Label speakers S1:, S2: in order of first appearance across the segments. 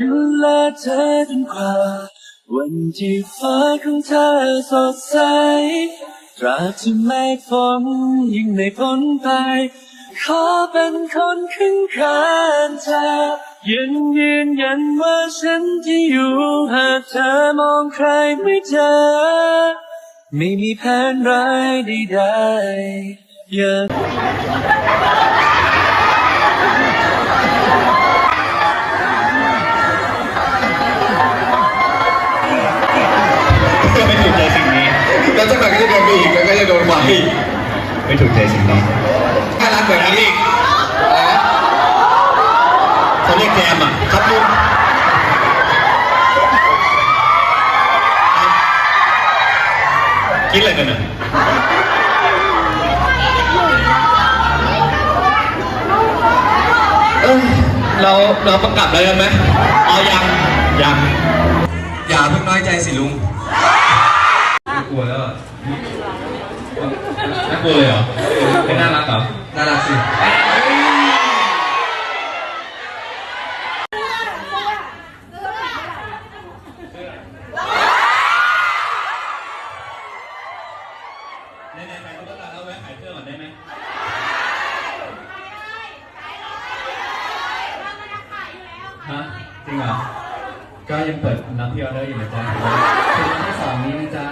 S1: ดูแลเธอจนกว่า วันที่ฟ้าของเธอสดใส ตราบที่ไม่ฝนยิ่งไม่พ้นไป ขอเป็นคนข้างข้างเธอยืนยืนยันว่าฉันที่อยู่หากเธอมองใครไม่เจอ ไม่มีแผนร้ายใดๆอยาก
S2: วก็จะโดนไฟ
S3: ไม่ถูกใจสิ่งนี้
S2: น่ารักแบบนี้อีกอะไรนะ
S3: เขาเรียกแจมอะ
S2: ครับลุง
S3: คิดอะไรกันอะเอ้ยเราเราประกาศแล้วกันไหมอ๋อยังยัง
S2: อย่าเพิ่งน้อยใจสิลุง
S3: น่ากลัวแล้วอะ น่ากลัวเลยเหรอไม่น่ารักเหรอ
S2: น่ารักสิ
S3: ไหนๆไหนตุ๊กตาเราแวะขายเสื้อก่อนได้ไหมฮะจริงเหรอก็ยังเปิดรับพิออเดอร์อยู่นะจ๊ะ
S4: ถึงวันที่สองนี้นะจ๊ะ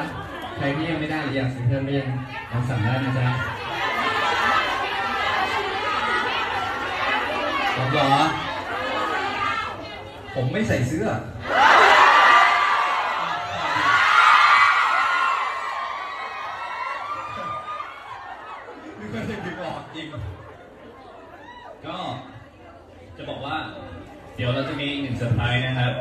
S4: ใครที่ยังไม่ได้หรืออยากซื้อเพิ่มก็ยังลองสั่งได้นะจ๊ะ
S2: ผมเหรอ ผมไม่ใส่เสื้อ
S3: ไม่เคยได้บอกจริง ก็จะบอกว่า เดี๋ยวเราจะมีอีกหนึ่งเซอร์ไพรส์นะครับ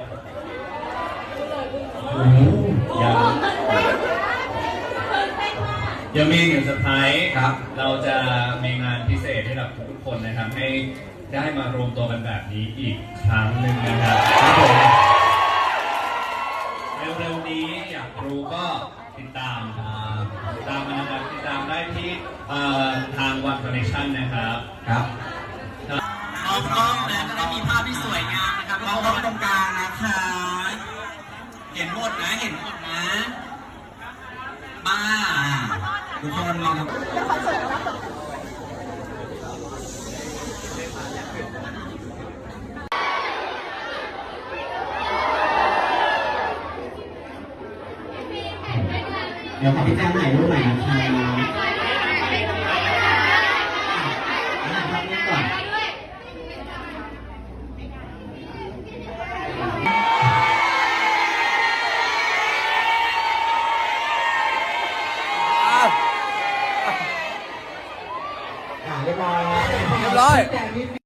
S3: ยังมีอีกหนึ่งเซอร์ไพรส์
S2: ครับ
S3: เราจะมีงานพิเศษให้กับทุกๆคนนะครับ ให้ได้มารวมตัวกันแบบนี้อีกครั้งหนึ่งนะครับ
S2: ครับผม
S3: เร็วๆนี้อยากรู้ก็ติดตามอ่าติดตามกันนะครับติดตามได้ที่เอ่อทาง One Connection นะครับ
S2: ครับ
S5: มองกล้องนะจะได้มีภาพที่สวยงามนะครับมองกล้องตรงกลางนะคะเห็นหมดนะเห็นหมดนะบ้า ดูแค่นมอง
S4: เดี๋ยวขอพี่แจ้งถ่ายรูปหน่อยนะคะ เรียบร้อย
S1: เรียบร้อย